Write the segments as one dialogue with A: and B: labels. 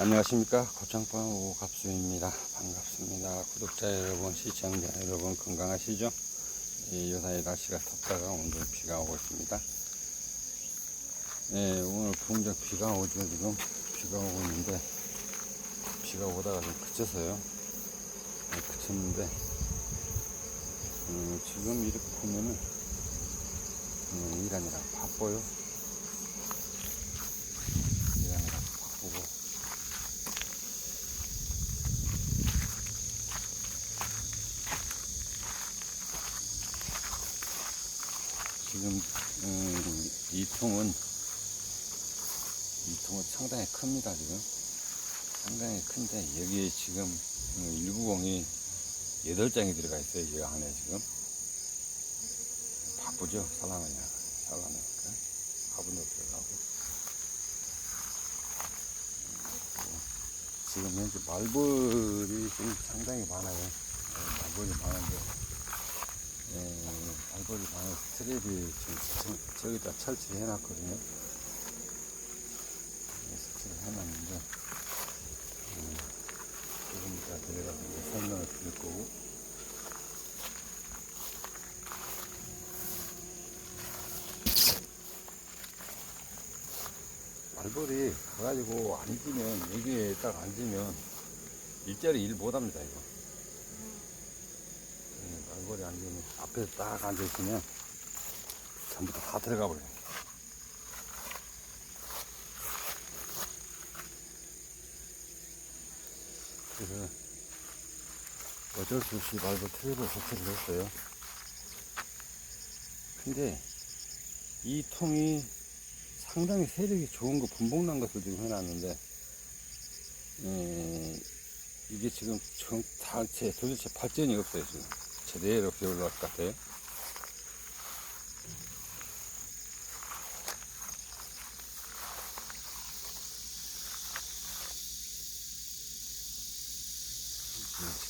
A: 안녕하십니까. 고창방 오갑수입니다. 반갑습니다. 구독자 여러분 시청자 여러분 건강하시죠? 예, 요사이 날씨가 덥다가 오늘 비가 오고 있습니다. 예, 오늘 분명 비가 오죠 지금? 비가 오고 있는데 비가 오다가 좀 그쳤어요. 예, 그쳤는데 음, 지금 이렇게 보면은 음, 일하느라 바빠요 일하느라 바쁘고 지금 음, 이 통은 이 통은 상당히 큽니다 지금. 상당히 큰데 여기에 지금 음, 190이 8장이 들어가 있어요 이 안에 지금. 바쁘죠 살아나냐 살아나니까. 화분도 들어가고. 음, 지금 현재 말벌이 좀 상당히 많아요. 네, 말벌이 많은데. 예, 알고리 많은 트랩이 지금 저- 저기다 설치를 해놨거든요. 예, 설치를 해놨는데, 음, 조금 이따 들어가서 설명을 드릴 거고, 말벌이 가가지고 앉으면, 여기에 딱 앉으면, 일자리 일 못합니다, 이거. 예, 말벌이 앉으면 앞에 딱 앉아있으면 전부 다, 다 들어가 버려요. 그래서 어쩔 수 없이 말벌 트랩을 설치를 했어요. 근데 이 통이 상당히 세력이 좋은 거 분봉난 것을 지금 해놨는데 에, 이게 지금 정, 단체 도대체 발전이 없어요 지금 제대로 배울 것 같아요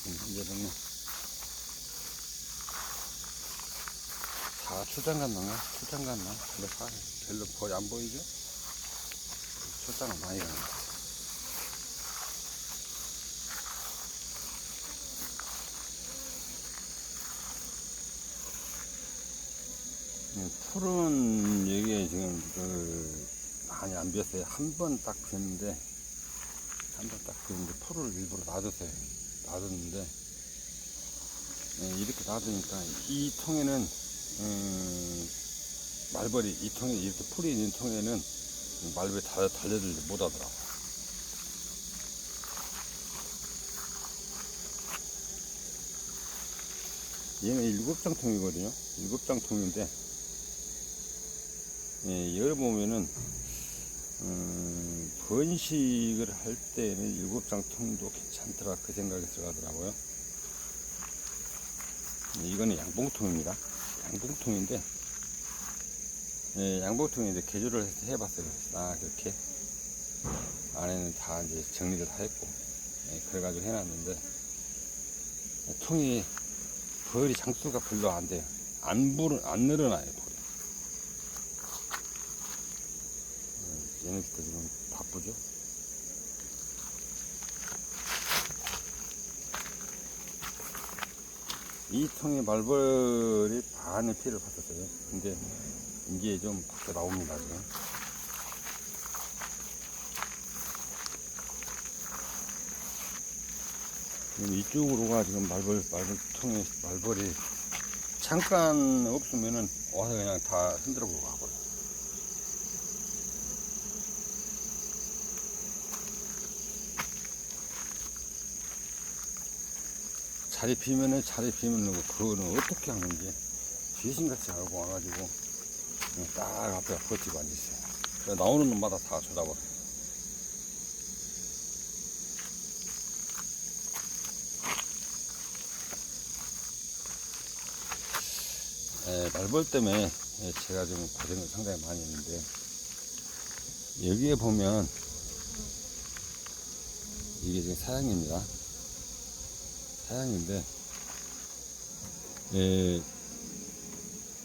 A: 지금 현재는 다 출장 갔나? 출장 갔나? 별로 거의 안 보이죠? 출장은 많이 가는 것 같아요. 음, 풀은 여기에 지금 그 많이 안 비었어요. 한 번 딱 비었는데 한 번 딱 비었는데 풀을 일부러 놔뒀어요. 놔뒀는데 예, 이렇게 놔두니까 이 통에는 음, 말벌이 이 통에 이렇게 풀이 있는 통에는 말벌이 다 달려들지 못하더라고. 얘는 일곱 장 통이거든요. 일곱 장 통인데 예, 여기 보면은 음, 번식을 할 때는 일곱 장 통도 괜찮더라 그 생각이 들어가더라고요. 예, 이거는 양봉통입니다. 양봉통인데 예, 양봉통인데 개조를 해봤어요. 딱 이렇게 안에는 다 이제 정리를 다 했고 예, 그래가지고 해놨는데 예, 통이 벌이 장수가 별로 안 돼요. 안 부르 안 늘어나요 벌이. 얘네들 지금 바쁘죠? 이 통에 말벌이 반의 피를 받았어요. 근데 이제 좀 밖에 나옵니다, 지금. 지금 이쪽으로가 지금 말벌, 말벌 통에 말벌이 잠깐 없으면은 와서 그냥 다 흔들어 보고 가버려요. 자리 비면은 자리 거 그거는 어떻게 하는지 귀신같이 알고 와가지고 딱 앞에 버티고. 그래서 나오는 놈마다 다 쳐다봐. 에, 말벌 때문에 예, 제가 좀 고생을 상당히 많이 했는데 여기에 보면 이게 지금 사양입니다. 사양인데 예,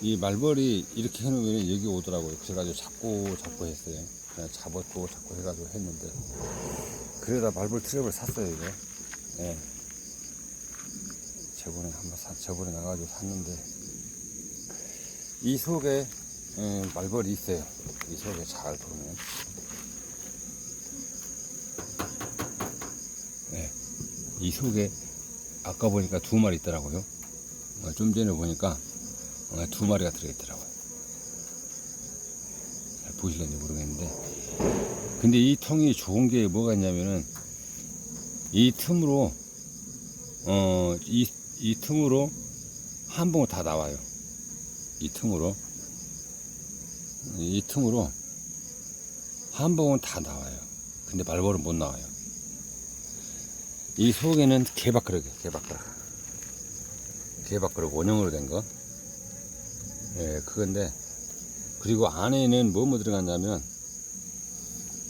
A: 이 말벌이 이렇게 해놓으면 여기 오더라고요. 그래가지고 잡고 잡고 했어요. 그냥 잡았고 잡고 해가지고 했는데 그러다 말벌 트랩을 샀어요, 이거. 예. 저번에 한번 사, 저번에 나가지고 샀는데, 이 속에, 예, 말벌이 있어요. 이 속에 잘 보면. 예. 이 속에, 아까 보니까 두 마리 있더라고요. 어, 좀 전에 보니까, 어, 두 마리가 들어있더라고요. 잘 보실런지 모르겠는데. 근데 이 통이 좋은 게 뭐가 있냐면은, 이 틈으로, 어, 이, 이 틈으로 한 봉을 다 나와요. 이 틈으로. 이 틈으로 한 봉은 다 나와요. 근데 말벌은 못 나와요. 이 속에는 개밥그릇이에요, 개밥그릇. 개밥그릇 원형으로 된 거. 예, 그건데, 그리고 안에는 뭐뭐 들어갔냐면,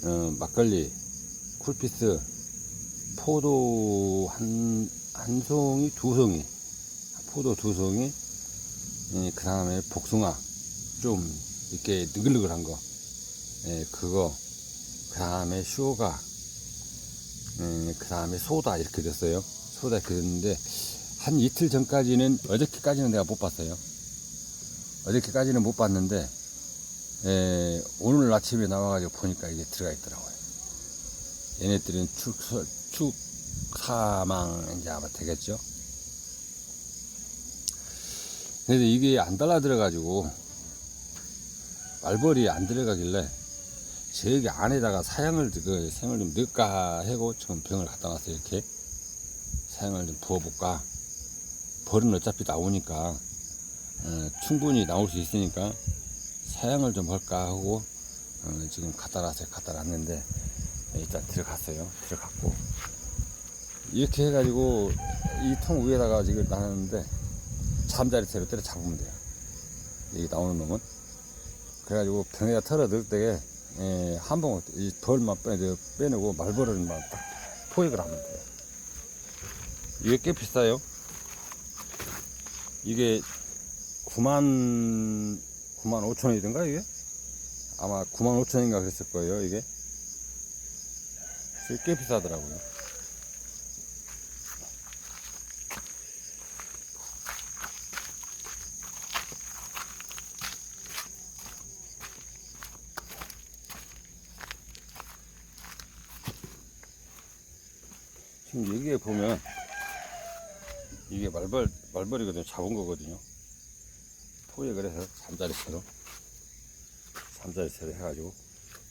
A: 어, 막걸리, 쿨피스, 포도 한, 한 송이, 두 송이, 포도 두 송이, 그 다음에 복숭아, 좀 이렇게 느글느글한 거, 예, 그거, 그 다음에 슈가, 그 다음에 소다 이렇게 됐어요. 소다 됐는데, 한 이틀 전까지는, 어저께까지는 내가 못 봤어요. 어저께까지는 못 봤는데, 예, 오늘 아침에 나와가지고 보니까 이게 들어가 있더라고요. 얘네들은 축, 축, 사망, 이제 아마 되겠죠? 근데 이게 안 달라 들어가지고, 말벌이 안 들어가길래, 저기 안에다가 사양을, 그, 생을 좀 넣을까 하고, 지금 병을 갖다 놨어요, 이렇게. 사양을 좀 부어볼까. 벌은 어차피 나오니까, 어, 충분히 나올 수 있으니까, 사양을 좀 할까 하고, 어, 지금 갖다 놨어요. 갖다 놨는데, 일단 들어갔어요. 들어갔고. 이렇게 해가지고, 이 통 위에다가 지금 놨는데, 잠자리 채로 때려 잡으면 돼요. 여기 나오는 놈은. 그래가지고 병에다 털어 넣을 때에, 예, 한 봉, 이 벌만 빼, 빼내고 말벌을만 딱 포획을 하면 돼요. 이게 꽤 비싸요. 이게 9만, 9만 5천 원이던가, 이게? 아마 9만 5천 원인가 그랬을 거예요. 이게 꽤 비싸더라고요. 지금 여기에 보면 이게 말벌 말벌이거든요. 잡은 거거든요. 포획을 해서 잠자리채로 잠자리채로 해가지고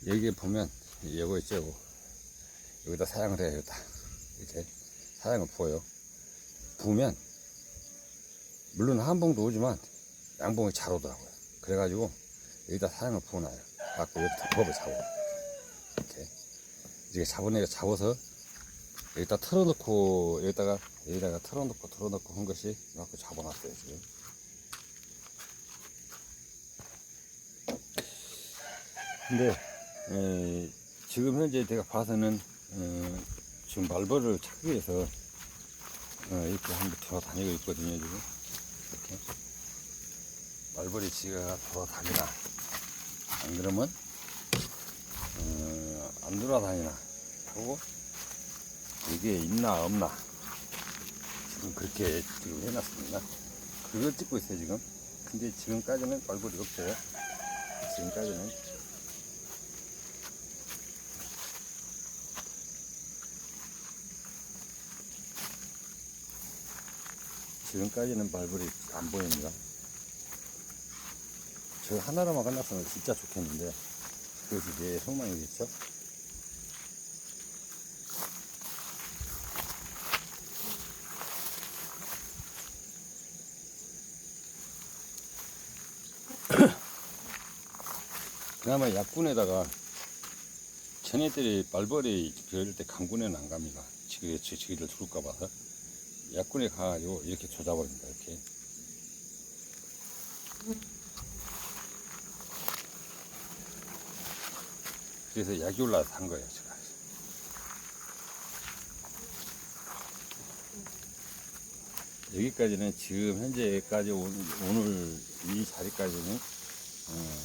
A: 여기에 보면 이거 있죠. 이거. 여기다 사양을. 여기다 이렇게 사양을 부어요. 부으면 물론 한 봉도 오지만 양봉이 잘 오더라고요. 그래가지고 여기다 사양을 부어놔요. 갖고 여기다 법을 잡아. 이렇게 이렇게 잡은 애가 잡아서 여기다 털어놓고 여기다가 여기다가 털어놓고 털어놓고 한 것이 갖고 잡아놨어요 지금. 근데 에, 지금 현재 제가 봐서는 어, 지금 말벌을 찾기 위해서 어, 이렇게 한번 돌아다니고 있거든요 지금. 이렇게. 말벌이 지가 돌아다니나. 안 그러면 어, 안 돌아다니나. 하고 이게 있나 없나 지금 그렇게 지금 해놨습니다. 그걸 찍고 있어요 지금. 근데 지금까지는 말벌이 없어요. 지금까지는. 지금까지는 말벌이 안 보입니다. 저 하나로만 끝났으면 진짜 좋겠는데 그것이 제 소망이겠죠? 그나마 약군에다가 쟤네들이 말벌이 그럴 때 강군에는 안 갑니다. 지기, 지기를 죽을까 봐서. 약군에 가가지고 이렇게 조잡아줍니다. 이렇게. 그래서 약이 올라서 산 거예요. 제가. 여기까지는 지금 현재까지 온- 오늘 이 자리까지는 어,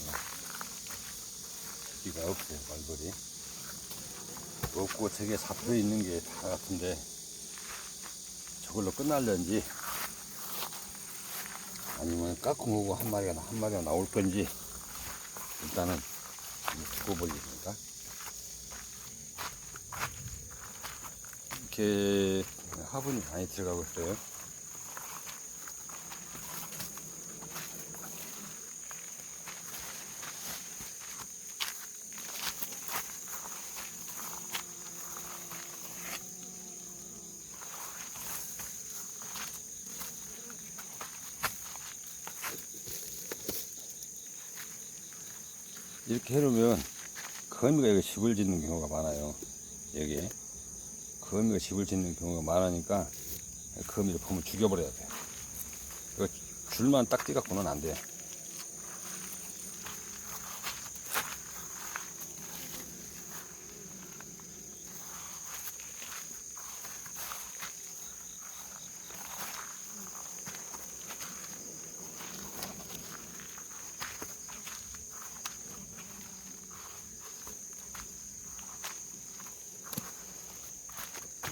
A: 여기가 없어요 말벌이 없고 저게 잡혀 있는 게 다 같은데 저걸로 끝날는지 아니면 먹고 한 마리가 한 마리가 나올 건지 일단은 두고 보겠습니다. 이렇게 화분이 많이 들어가고 있어요. 이렇게 해놓으면 거미가 여기 집을 짓는 경우가 많아요. 여기에. 거미가 집을 짓는 경우가 많으니까 거미를 보면 죽여버려야 돼요. 줄만 딱 띄갖고는 안 돼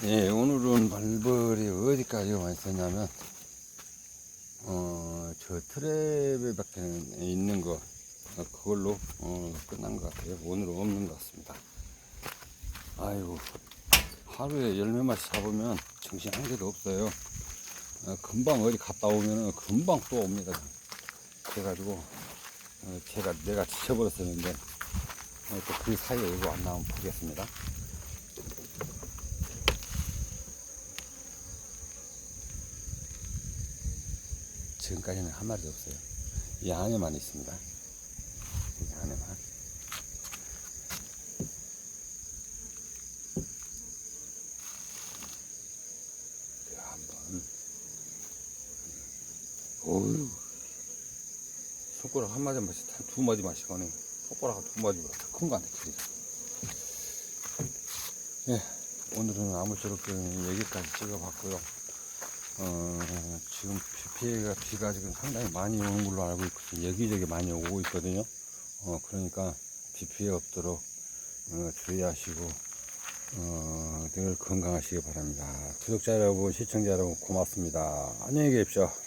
A: 예, 오늘은 말벌이 어디까지 썼냐면, 어, 저 트랩에 밖에 있는 거, 어, 그걸로, 어, 끝난 것 같아요. 오늘은 없는 것 같습니다. 아이고, 하루에 열 몇 마리 잡으면 정신 한 개도 없어요. 어, 금방 어디 갔다 오면은 금방 또 옵니다. 그래가지고, 어, 제가, 내가 지쳐버렸었는데, 어, 또그 사이에 이거 안 나오면 보겠습니다. 지금까지는 한 마리도 없어요. 이 안에만 있습니다. 이 안에만. 제가 한번, 어휴, 손가락 한 마디 마시, 두 마디 마시거니, 손가락 두 마디보다 더큰거 같아, 길이가. 예, 오늘은 아무쪼록 여기까지 찍어봤고요. 어, 지금 비 피해가 비가 지금 상당히 많이 오는 걸로 알고 있고 여기저기 많이 오고 있거든요. 어, 그러니까 비 피해 없도록 어, 주의하시고 어, 늘 건강하시기 바랍니다. 구독자 여러분, 시청자 여러분 고맙습니다. 안녕히 계십시오.